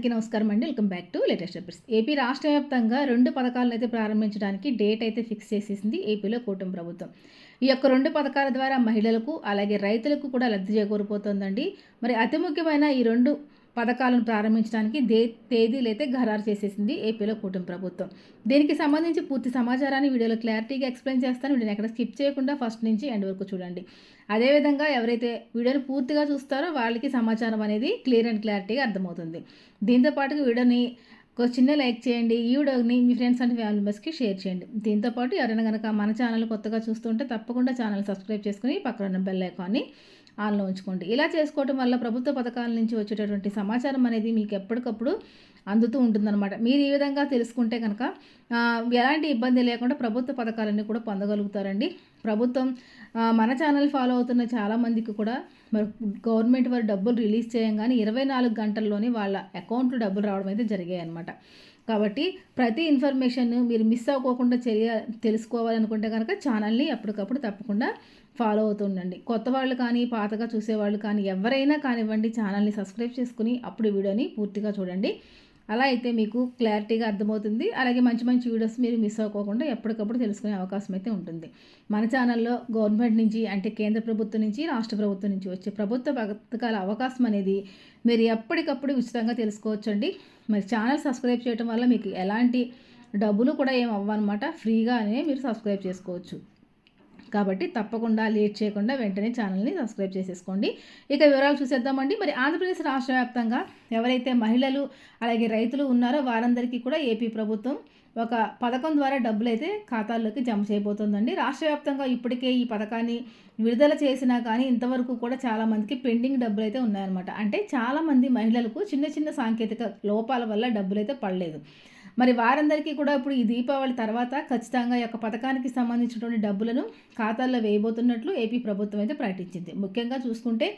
అందరికీ నమస్కారం అండి. Welcome back to latest updates. AP రాష్ట్ర వ్యాప్తంగా రెండు పథకాలను అయితే ప్రారంభించడానికి డేట్ అయితే ఫిక్స్ చేసేసింది ఏపీలో కూటమి ప్రభుత్వం. ఈ యొక్క రెండు పథకాల ద్వారా మహిళలకు అలాగే రైతులకు కూడా లబ్ధి చేకూరిపోతుందండి. మరి అతి ముఖ్యమైన ఈ రెండు పథకాలను ప్రారంభించడానికి దే తేదీలైతే ఖరారు చేసేసింది ఏపీలో కూటమి ప్రభుత్వం. దీనికి సంబంధించి పూర్తి సమాచారాన్ని వీడియోలో క్లారిటీగా ఎక్స్ప్లెయిన్ చేస్తాను. వీడియోని ఎక్కడ స్కిప్ చేయకుండా ఫస్ట్ నుంచి ఎండ్ వరకు చూడండి. అదేవిధంగా ఎవరైతే వీడియోని పూర్తిగా చూస్తారో వాళ్ళకి సమాచారం అనేది క్లియర్ అండ్ క్లారిటీగా అర్థమవుతుంది. దీంతో పాటు వీడియోని ఒక చిన్న లైక్ చేయండి. ఈ వీడియోని మీ ఫ్రెండ్స్ అండ్ ఫ్యామిలీ మెంబర్స్కి షేర్ చేయండి. దీంతోపాటు ఎవరైనా కనుక మన ఛానల్ కొత్తగా చూస్తుంటే తప్పకుండా ఛానల్ సబ్స్క్రైబ్ చేసుకుని పక్కన ఉన్న బెల్ ఐకాన్ని ఆన్లో ఉంచుకోండి. ఇలా చేసుకోవటం వల్ల ప్రభుత్వ పథకాల నుంచి వచ్చేటటువంటి సమాచారం అనేది మీకు ఎప్పటికప్పుడు అందుతూ ఉంటుందన్నమాట. మీరు ఈ విధంగా తెలుసుకుంటే కనుక ఎలాంటి ఇబ్బంది లేకుండా ప్రభుత్వ పథకాలన్నీ కూడా పొందగలుగుతారండి. ప్రభుత్వం మన ఛానల్ ఫాలో అవుతున్న చాలామందికి కూడా మరి గవర్నమెంట్ వారు డబ్బులు రిలీజ్ చేయంగానే ఇరవై నాలుగు గంటల్లోనే వాళ్ళ అకౌంట్లో డబ్బులు రావడం అయితే జరిగాయి అనమాట కాబట్టి ప్రతి ఇన్ఫర్మేషన్ మీరు మిస్ అవ్వకోకుండా చర్య తెలుసుకోవాలనుకుంటే కనుక ఛానల్ని అప్పటికప్పుడు తప్పకుండా ఫాలో అవుతుండండి. కొత్త వాళ్ళు కానీ పాతగా చూసేవాళ్ళు కానీ ఎవరైనా కానివ్వండి ఛానల్ని సబ్స్క్రైబ్ చేసుకుని అప్పుడు వీడియోని పూర్తిగా చూడండి. అలా అయితే మీకు క్లారిటీగా అర్థమవుతుంది. అలాగే మంచి మంచి వీడియోస్ మీరు మిస్ అవ్వకుండా ఎప్పటికప్పుడు తెలుసుకునే అవకాశం అయితే ఉంటుంది. మన ఛానల్లో గవర్నమెంట్ నుంచి అంటే కేంద్ర ప్రభుత్వం నుంచి రాష్ట్ర ప్రభుత్వం నుంచి వచ్చే ప్రభుత్వ పథకాల అవకాశం అనేది మీరు ఎప్పటికప్పుడు ఉచితంగా తెలుసుకోవచ్చండి. మరి ఛానల్ సబ్స్క్రైబ్ చేయడం వల్ల మీకు ఎలాంటి డబ్బులు కూడా ఏం అవ్వనమాట. ఫ్రీగానే మీరు సబ్స్క్రైబ్ చేసుకోవచ్చు. కాబట్టి తప్పకుండా లేట్ చేయకుండా వెంటనే ఛానల్ని సబ్స్క్రైబ్ చేసేసుకోండి. ఇక వివరాలు చూసేద్దామండి. మరి ఆంధ్రప్రదేశ్ రాష్ట్ర వ్యాప్తంగా ఎవరైతే మహిళలు అలాగే రైతులు ఉన్నారో వారందరికీ కూడా ఏపీ ప్రభుత్వం ఒక పథకం ద్వారా డబ్బులు అయితే ఖాతాల్లోకి జమ చేయబోతోందండి. రాష్ట్ర వ్యాప్తంగా ఇప్పటికే ఈ పథకాన్ని విడుదల చేసినా కానీ ఇంతవరకు కూడా చాలామందికి పెండింగ్ డబ్బులు అయితే ఉన్నాయన్నమాట. అంటే చాలామంది మహిళలకు చిన్న చిన్న సాంకేతిక లోపాల వల్ల డబ్బులు అయితే పడలేదు. మరి వారందరికీ కూడా ఇప్పుడు ఈ దీపావళి తర్వాత ఖచ్చితంగా ఈ యొక్క పథకానికి సంబంధించినటువంటి డబ్బులను ఖాతాల్లో వేయబోతున్నట్లు ఏపీ ప్రభుత్వం అయితే ప్రకటించింది. ముఖ్యంగా చూసుకుంటే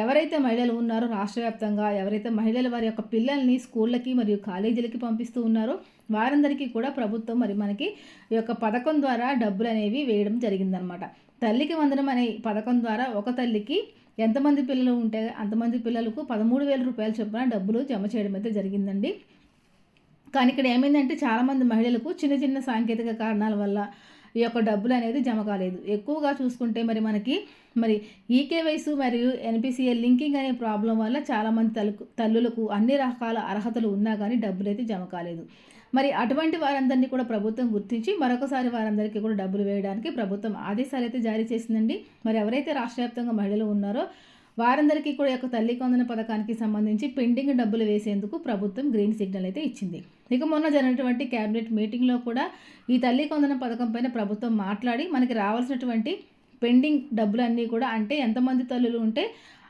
ఎవరైతే మహిళలు ఉన్నారో రాష్ట్ర వ్యాప్తంగా ఎవరైతే మహిళలు వారి యొక్క పిల్లల్ని స్కూళ్ళకి మరియు కాలేజీలకి పంపిస్తూ ఉన్నారో వారందరికీ కూడా ప్రభుత్వం మరి మనకి ఈ యొక్క పథకం ద్వారా డబ్బులు అనేవి వేయడం జరిగిందనమాట తల్లికి వందనం అనే పథకం ద్వారా ఒక తల్లికి ఎంతమంది పిల్లలు ఉంటే అంతమంది పిల్లలకు పదమూడు వేల రూపాయలు చొప్పున డబ్బులు జమ చేయడం అయితే జరిగిందండి. కానీ ఇక్కడ ఏమైందంటే చాలామంది మహిళలకు చిన్న చిన్న సాంకేతిక కారణాల వల్ల ఈ యొక్క డబ్బులు అనేది జమ కాలేదు. ఎక్కువగా చూసుకుంటే మరి మనకి మరి ఈకేవైసు మరియు ఎన్పిసిఎల్ లింకింగ్ అనే ప్రాబ్లం వల్ల చాలామంది తల్లు తల్లులకు అన్ని రకాల అర్హతలు ఉన్నా కానీ డబ్బులు అయితే జమ కాలేదు. మరి అటువంటి వారందరినీ కూడా ప్రభుత్వం గుర్తించి మరొకసారి వారందరికీ కూడా డబ్బులు వేయడానికి ప్రభుత్వం ఆదేశాలు అయితే జారీ చేసిందండి. మరి ఎవరైతే రాష్ట్ర వ్యాప్తంగా మహిళలు ఉన్నారో వారందరికీ కూడా యొక్క తల్లి కొందన పథకానికి సంబంధించి పెండింగ్ డబ్బులు వేసేందుకు ప్రభుత్వం గ్రీన్ సిగ్నల్ అయితే ఇచ్చింది. ఇక మొన్న జరిగినటువంటి క్యాబినెట్ మీటింగ్లో కూడా ఈ తల్లి కొందన పథకం పైన ప్రభుత్వం మాట్లాడి మనకి రావాల్సినటువంటి పెండింగ్ డబ్బులన్నీ కూడా అంటే ఎంతమంది తల్లులు ఉంటే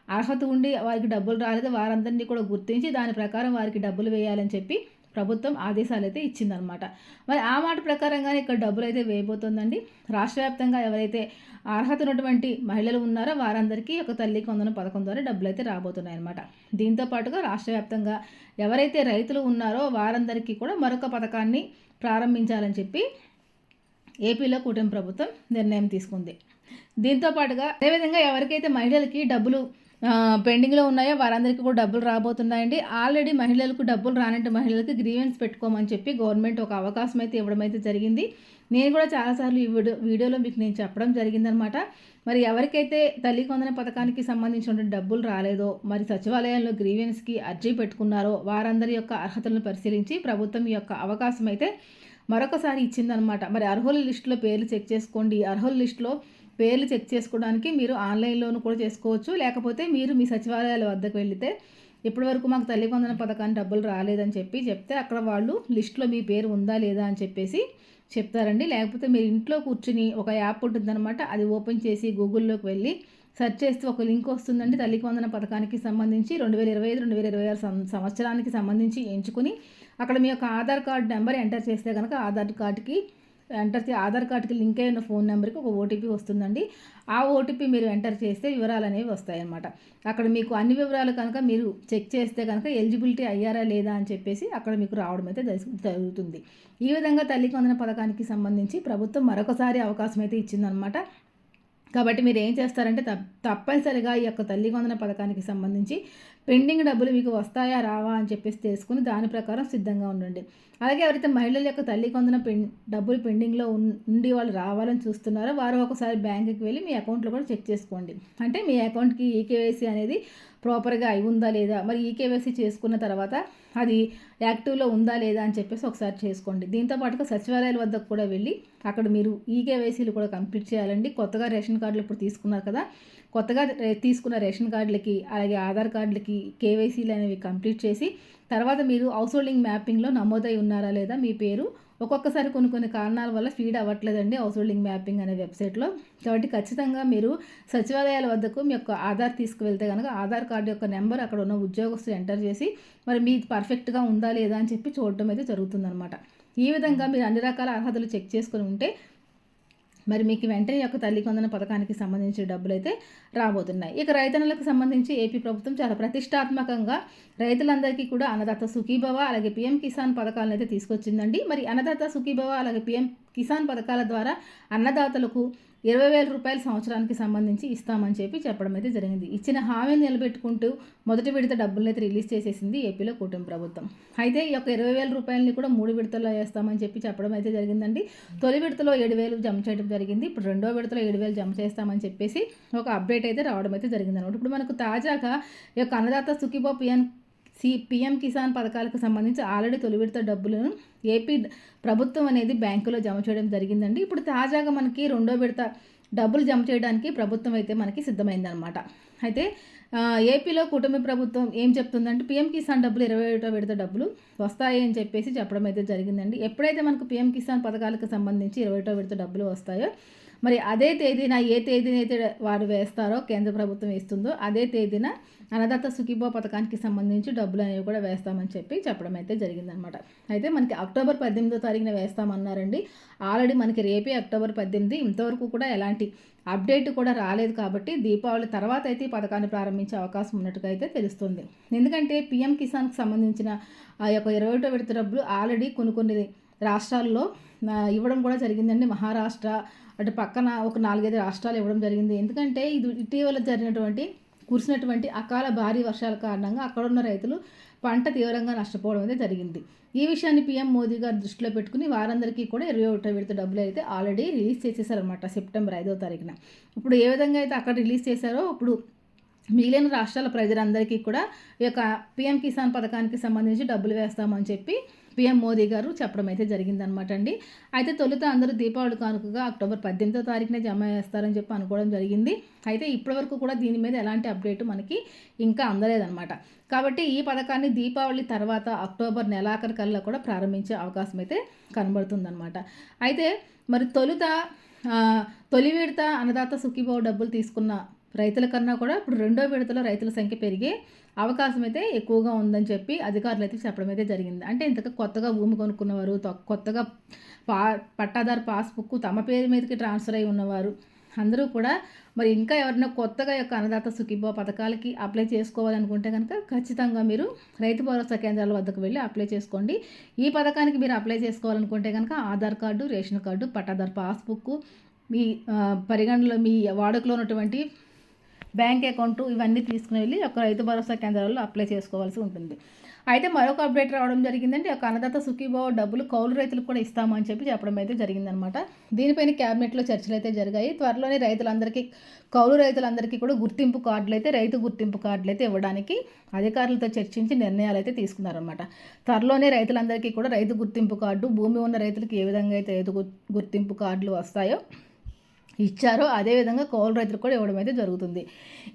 అర్హత ఉండి వారికి డబ్బులు రాలేదు వారందరినీ కూడా గుర్తించి దాని ప్రకారం వారికి డబ్బులు వేయాలని చెప్పి ప్రభుత్వం ఆదేశాలు అయితే ఇచ్చిందనమాట మరి ఆ మాట ప్రకారంగానే ఇక్కడ డబ్బులు అయితే వేయబోతోందండి. రాష్ట్ర వ్యాప్తంగా ఎవరైతే అర్హత ఉన్నటువంటి మహిళలు ఉన్నారో వారందరికీ ఒక తల్లికి వందన పథకం ద్వారా డబ్బులు అయితే రాబోతున్నాయి అనమాట దీంతో పాటుగా రాష్ట్ర వ్యాప్తంగా ఎవరైతే రైతులు ఉన్నారో వారందరికీ కూడా మరొక పథకాన్ని ప్రారంభించాలని చెప్పి ఏపీలో కూటమి ప్రభుత్వం నిర్ణయం తీసుకుంది. దీంతో పాటుగా అదేవిధంగా ఎవరికైతే మహిళలకి డబ్బులు పెండింగ్లో ఉన్నాయో? వారందరికీ కూడా డబ్బులు రాబోతున్నాయండి. ఆల్రెడీ మహిళలకు డబ్బులు రానంటే మహిళలకు గ్రీవెన్స్ పెట్టుకోమని చెప్పి గవర్నమెంట్ ఒక అవకాశం అయితే ఇవ్వడం అయితే జరిగింది. నేను కూడా చాలాసార్లు ఈ వీడియో వీడియోలో మీకు నేను చెప్పడం జరిగిందనమాట మరి ఎవరికైతే తల్లి కొందన పథకానికి సంబంధించినటువంటి డబ్బులు రాలేదో మరి సచివాలయంలో గ్రీవెన్స్కి అర్జీ పెట్టుకున్నారో వారందరి యొక్క అర్హతలను పరిశీలించి ప్రభుత్వం యొక్క అవకాశం అయితే మరొకసారి ఇచ్చిందనమాట మరి అర్హుల లిస్టులో పేర్లు చెక్ చేసుకోండి. అర్హుల లిస్టులో పేర్లు చెక్ చేసుకోవడానికి మీరు ఆన్లైన్లోనూ కూడా చేసుకోవచ్చు. లేకపోతే మీరు మీ సచివాలయాల వద్దకు వెళితే ఇప్పటివరకు మాకు తల్లి వందన పథకాన్ని డబ్బులు రాలేదని చెప్పి చెప్తే అక్కడ వాళ్ళు లిస్ట్లో మీ పేరు ఉందా లేదా అని చెప్పేసి చెప్తారండి. లేకపోతే మీరు ఇంట్లో కూర్చుని ఒక యాప్ ఉంటుందన్నమాట అది ఓపెన్ చేసి గూగుల్లోకి వెళ్ళి సెర్చ్ చేస్తే ఒక లింక్ వస్తుందండి. తల్లికి వందన పథకానికి సంబంధించి రెండు వేల ఇరవై ఐదు రెండు వేల ఇరవై ఆరు సంవత్సరానికి సంబంధించి ఎంచుకుని అక్కడ మీ యొక్క ఆధార్ కార్డ్ నెంబర్ ఎంటర్ చేస్తే కనుక ఆధార్ కార్డుకి ఎంటర్ ఆధార్ కార్డ్కి లింక్ అయిన ఫోన్ నెంబర్కి ఒక ఓటీపీ వస్తుందండి. ఆ ఓటీపీ మీరు ఎంటర్ చేస్తే వివరాలు అనేవి వస్తాయన్నమాట. అక్కడ మీకు అన్ని వివరాలు కనుక మీరు చెక్ చేస్తే కనుక ఎలిజిబిలిటీ అయ్యారా లేదా అని చెప్పేసి అక్కడ మీకు రావడం అయితే జరుగుతుంది. ఈ విధంగా తల్లి కొందన పథకానికి సంబంధించి ప్రభుత్వం మరొకసారి అవకాశం అయితే ఇచ్చిందనమాట కాబట్టి మీరు ఏం చేస్తారంటే తప్పనిసరిగా ఈ యొక్క తల్లి కొందన పథకానికి సంబంధించి పెండింగ్ డబ్బులు మీకు వస్తాయా రావా అని చెప్పేసి తెలుసుకుని దాని ప్రకారం సిద్ధంగా ఉండండి. అలాగే ఎవరైతే మహిళల యొక్క తల్లి కొందన పెన్ డబ్బులు పెండింగ్లో ఉండి వాళ్ళు రావాలని చూస్తున్నారో వారు ఒకసారి బ్యాంకుకి వెళ్ళి మీ అకౌంట్లో కూడా చెక్ చేసుకోండి. అంటే మీ అకౌంట్కి ఈకేవైసీ అనేది ప్రాపర్గా అయి ఉందా లేదా? మరి ఈకేవైసీ చేసుకున్న తర్వాత అది యాక్టివ్లో ఉందా లేదా అని చెప్పేసి ఒకసారి చేసుకోండి. దీంతో పాటుగా సచివాలయాల వద్దకు కూడా వెళ్ళి అక్కడ మీరు ఈకేవైసీలు కూడా కంప్లీట్ చేయాలండి. కొత్తగా రేషన్ కార్డులు ఇప్పుడు తీసుకున్నారు కదా కొత్తగా తీసుకున్న రేషన్ కార్డులకి అలాగే ఆధార్ కార్డులకి కేవైసీలు అనేవి కంప్లీట్ చేసి తర్వాత మీరు హౌస్ హోల్డింగ్ మ్యాపింగ్లో నమోదై ఉన్నారా లేదా మీ పేరు ఒక్కొక్కసారి కొన్ని కొన్ని కారణాల వల్ల ఫీడ్ అవ్వట్లేదండి హౌస్ హోల్డింగ్ మ్యాపింగ్ అనే వెబ్సైట్లో కాబట్టి ఖచ్చితంగా మీరు సచివాలయాల వద్దకు మీ యొక్క ఆధార్ తీసుకువెళ్తే కనుక ఆధార్ కార్డు యొక్క నెంబర్ అక్కడ ఉన్న ఉద్యోగస్తులు ఎంటర్ చేసి మరి మీ పర్ఫెక్ట్గా ఉందా లేదా అని చెప్పి చూడటం అయితే జరుగుతుందన్నమాట. ఈ విధంగా మీరు అన్ని రకాల అర్హతలు చెక్ చేసుకుని ఉంటే మరి మీకు వెంటనే యొక్క తల్లి కొందన పథకానికి సంబంధించిన డబ్బులైతే రాబోతున్నాయి. ఇక రైతన్నలకు సంబంధించి ఏపీ ప్రభుత్వం చాలా ప్రతిష్టాత్మకంగా రైతులందరికీ కూడా అన్నదాత సుఖీభవ అలాగే పిఎం కిసాన్ పథకాలను అయితే తీసుకొచ్చిందండి. మరి అన్నదాత సుఖీభవ అలాగే పిఎం కిసాన్ పథకాల ద్వారా అన్నదాతలకు ఇరవై వేల రూపాయల సంవత్సరానికి సంబంధించి ఇస్తామని చెప్పి చెప్పడం అయితే జరిగింది. ఇచ్చిన హామీని నిలబెట్టుకుంటూ మొదటి విడత డబ్బులను అయితే రిలీజ్ చేసేసింది ఏపీలో కూటమి ప్రభుత్వం. అయితే ఈ యొక్క ఇరవై వేల రూపాయలని కూడా మూడు విడతల్లో వేస్తామని చెప్పి చెప్పడం అయితే జరిగిందండి. తొలి విడతలో ఏడు వేలు జమ చేయడం జరిగింది. ఇప్పుడు రెండో విడతలో ఏడు వేలు జమ చేస్తామని చెప్పేసి ఒక అప్డేట్ అయితే రావడం అయితే జరిగింది అనమాట ఇప్పుడు మనకు తాజాగా ఈ యొక్క అన్నదాత సుఖీబో పిఎన్ సి పిఎం కిసాన్ పథకాలకు సంబంధించి ఆల్రెడీ తొలి విడత డబ్బులను ఏపీ ప్రభుత్వం అనేది బ్యాంకులో జమ చేయడం జరిగిందండి. ఇప్పుడు తాజాగా మనకి రెండో విడత డబ్బులు జమ చేయడానికి ప్రభుత్వం అయితే మనకి సిద్ధమైందనమాట అయితే ఏపీలో కుటుంబ ప్రభుత్వం ఏం చెప్తుందంటే పిఎం కిసాన్ డబ్బులు ఇరవై ఒకటో విడత డబ్బులు వస్తాయి అని చెప్పేసి చెప్పడం అయితే జరిగిందండి. ఎప్పుడైతే మనకు పిఎం కిసాన్ పథకాలకు సంబంధించి ఇరవై ఒకటో విడత డబ్బులు వస్తాయో మరి అదే తేదీన ఏ తేదీన అయితే వారు వేస్తారో కేంద్ర ప్రభుత్వం ఇస్తుందో అదే తేదీన అన్నదాత సుఖీభో పథకానికి సంబంధించి డబ్బులు అనేవి కూడా వేస్తామని చెప్పి చెప్పడం అయితే జరిగిందనమాట అయితే మనకి అక్టోబర్ పద్దెనిమిదో తారీఖున వేస్తామన్నారండి. ఆల్రెడీ మనకి రేపే అక్టోబర్ పద్దెనిమిది. ఇంతవరకు కూడా ఎలాంటి అప్డేట్ కూడా రాలేదు కాబట్టి దీపావళి తర్వాత అయితే ఈ పథకాన్ని ప్రారంభించే అవకాశం ఉన్నట్టుగా అయితే తెలుస్తుంది. ఎందుకంటే పిఎం కిసాన్కి సంబంధించిన ఆ యొక్క ఇరవై ఒకటో విడత డబ్బులు ఆల్రెడీ కొన్ని కొన్ని రాష్ట్రాల్లో ఇవ్వడం కూడా జరిగిందండి. మహారాష్ట్ర అటు పక్కన ఒక నాలుగైదు రాష్ట్రాలు ఇవ్వడం జరిగింది. ఎందుకంటే ఇది ఇటీవల జరిగినటువంటి కురిసినటువంటి అకాల భారీ వర్షాల కారణంగా అక్కడ ఉన్న రైతులు పంట తీవ్రంగా నష్టపోవడం అనేది జరిగింది. ఈ విషయాన్ని పీఎం మోదీ గారు దృష్టిలో పెట్టుకుని వారందరికీ కూడా ఇరవై ఒకటో విడత డబ్బులు అయితే ఆల్రెడీ రిలీజ్ చేసేసారనమాట సెప్టెంబర్ ఐదో తారీఖున. ఇప్పుడు ఏ విధంగా అయితే అక్కడ రిలీజ్ చేశారో ఇప్పుడు మిగిలిన రాష్ట్రాల ప్రజలందరికీ కూడా ఈ యొక్క పీఎం కిసాన్ పథకానికి సంబంధించి డబ్బులు వేస్తామని చెప్పి పిఎం మోదీ గారు చెప్పడం అయితే జరిగిందనమాట అండి. అయితే తొలుత అందరూ దీపావళి కానుకగా అక్టోబర్ పద్దెనిమిదో తారీఖునే జమ చేస్తారని చెప్పి అనుకోవడం జరిగింది. అయితే ఇప్పటివరకు కూడా దీని మీద ఎలాంటి అప్డేట్ మనకి ఇంకా అందలేదన్నమాట. కాబట్టి ఈ పథకాన్ని దీపావళి తర్వాత అక్టోబర్ నెలాఖరు కల్లా కూడా ప్రారంభించే అవకాశం అయితే కనబడుతుందన్నమాట. అయితే మరి తొలుత తొలి విడత అన్నదాత సుఖీభావ డబ్బులు తీసుకున్న రైతుల కన్నా కూడా ఇప్పుడు రెండో విడతలో రైతుల సంఖ్య పెరిగే అవకాశం అయితే ఎక్కువగా ఉందని చెప్పి అధికారులు అయితే చెప్పడం అయితే జరిగింది. అంటే ఇంతగా కొత్తగా భూమి కొనుక్కున్నవారు కొత్తగా పా పట్టాదారు పాస్బుక్ తమ పేరు మీదకి ట్రాన్స్ఫర్ అయి ఉన్నవారు అందరూ కూడా మరి ఇంకా ఎవరైనా కొత్తగా యొక్క అన్నదాత సుఖీభో పథకాలకి అప్లై చేసుకోవాలనుకుంటే కనుక ఖచ్చితంగా మీరు రైతు భరోసా కేంద్రాల వద్దకు వెళ్ళి అప్లై చేసుకోండి. ఈ పథకానికి మీరు అప్లై చేసుకోవాలనుకుంటే కనుక ఆధార్ కార్డు రేషన్ కార్డు పట్టాదారు పాస్బుక్ మీ పరిగణలో మీ వాడుకలో ఉన్నటువంటి బ్యాంక్ అకౌంట్ ఇవన్నీ తీసుకుని వెళ్ళి ఒక రైతు భరోసా కేంద్రాల్లో అప్లై చేసుకోవాల్సి ఉంటుంది. అయితే మరొక అప్డేట్ రావడం జరిగిందండి. ఒక అన్నదాత సుఖీభావ డబ్బులు కౌలు రైతులకు కూడా ఇస్తామని చెప్పి చెప్పడం అయితే జరిగిందనమాట. దీనిపైన క్యాబినెట్లో చర్చలు అయితే జరిగాయి. త్వరలోనే రైతులందరికీ కౌలు రైతులందరికీ కూడా గుర్తింపు కార్డులు అయితే రైతు గుర్తింపు కార్డులు అయితే ఇవ్వడానికి అధికారులతో చర్చించి నిర్ణయాలు అయితే తీసుకున్నారనమాట. త్వరలోనే రైతులందరికీ కూడా రైతు గుర్తింపు కార్డు భూమి ఉన్న రైతులకు ఏ విధంగా అయితే రైతు గుర్తింపు కార్డులు వస్తాయో ఇచ్చారో అదేవిధంగా కౌలు రైతులకు కూడా ఇవ్వడం అయితే జరుగుతుంది.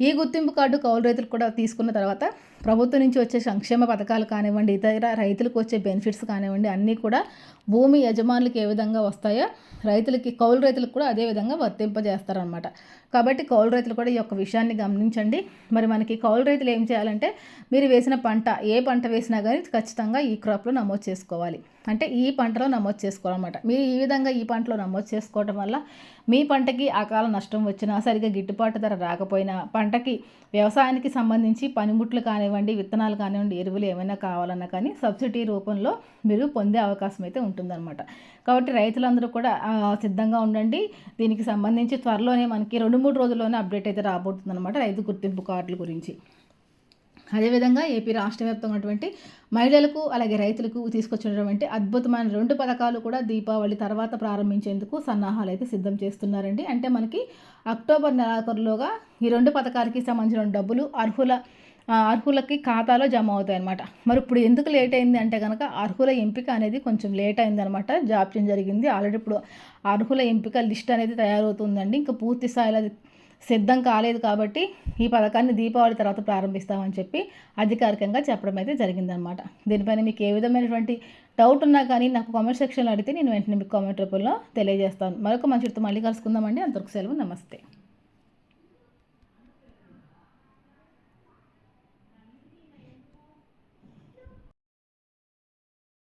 ఈ గుర్తింపు కార్డు కౌలు రైతులు కూడా తీసుకున్న తర్వాత ప్రభుత్వం నుంచి వచ్చే సంక్షేమ పథకాలు కానివ్వండి ఇతర రైతులకు వచ్చే బెనిఫిట్స్ కానివ్వండి అన్నీ కూడా భూమి యజమానులకు ఏ విధంగా వస్తాయో రైతులకి కౌలు రైతులకు కూడా అదే విధంగా వర్తింపజేస్తారనమాట కాబట్టి కౌలు రైతులు కూడా ఈ యొక్క విషయాన్ని గమనించండి. మరి మనకి కౌలు రైతులు ఏం చేయాలంటే మీరు వేసిన పంట ఏ పంట వేసినా కానీ ఖచ్చితంగా ఈ క్రాప్లో నమోదు చేసుకోవాలి. అంటే ఈ పంటలో నమోదు చేసుకోవాలన్నమాట. మీరు ఈ విధంగా ఈ పంటలో నమోదు చేసుకోవడం వల్ల మీ పంటకి అకాల నష్టం వచ్చినా సరిగ్గా గిట్టుబాటు ధర రాకపోయినా పంటకి వ్యవసాయానికి సంబంధించి పనిముట్లు కానివ్వండి విత్తనాలు కానివ్వండి ఎరువులు ఏమైనా కావాలన్నా కానీ సబ్సిడీ రూపంలో మీరు పొందే అవకాశం అయితే ఉంటుందన్నమాట. కాబట్టి రైతులందరూ కూడా సిద్ధంగా ఉండండి. దీనికి సంబంధించి త్వరలోనే మనకి రెండు మూడు రోజుల్లోనే అప్డేట్ అయితే రాబోతుందన్నమాట రైతు గుర్తింపు కార్డుల గురించి. అదేవిధంగా ఏపీ రాష్ట్ర వ్యాప్తంగా ఉన్నటువంటి మహిళలకు అలాగే రైతులకు తీసుకొచ్చినటువంటి అద్భుతమైన రెండు పథకాలు కూడా దీపావళి తర్వాత ప్రారంభించేందుకు సన్నాహాలు అయితే సిద్ధం చేస్తున్నారండి. అంటే మనకి అక్టోబర్ నెలాఖరులోగా ఈ రెండు పథకాలకి సంబంధించిన డబ్బులు అర్హుల అర్హులకి ఖాతాలో జమ అవుతాయి అనమాట మరి ఇప్పుడు ఎందుకు లేట్ అయింది అంటే కనుక అర్హుల ఎంపిక అనేది కొంచెం లేట్ అయింది అనమాట జాప్యం జరిగింది. ఆల్రెడీ ఇప్పుడు అర్హుల ఎంపిక లిస్ట్ అనేది తయారవుతుందండి. ఇంకా పూర్తి స్థాయిలో సిద్ధం కాలేదు కాబట్టి ఈ పథకాన్ని దీపావళి తర్వాత ప్రారంభిస్తామని చెప్పి అధికారికంగా చెప్పడం అయితే జరిగిందనమాట. దీనిపైన మీకు ఏ విధమైనటువంటి డౌట్ ఉన్నా కానీ నాకు కామెంట్ సెక్షన్లో అడిగితే నేను వెంటనే మీకు కామెంట్ రూపంలో తెలియజేస్తాను. మరొక మంచితో మళ్ళీ కలుసుకుందామండి. అంతవరకు సెలవు. నమస్తే.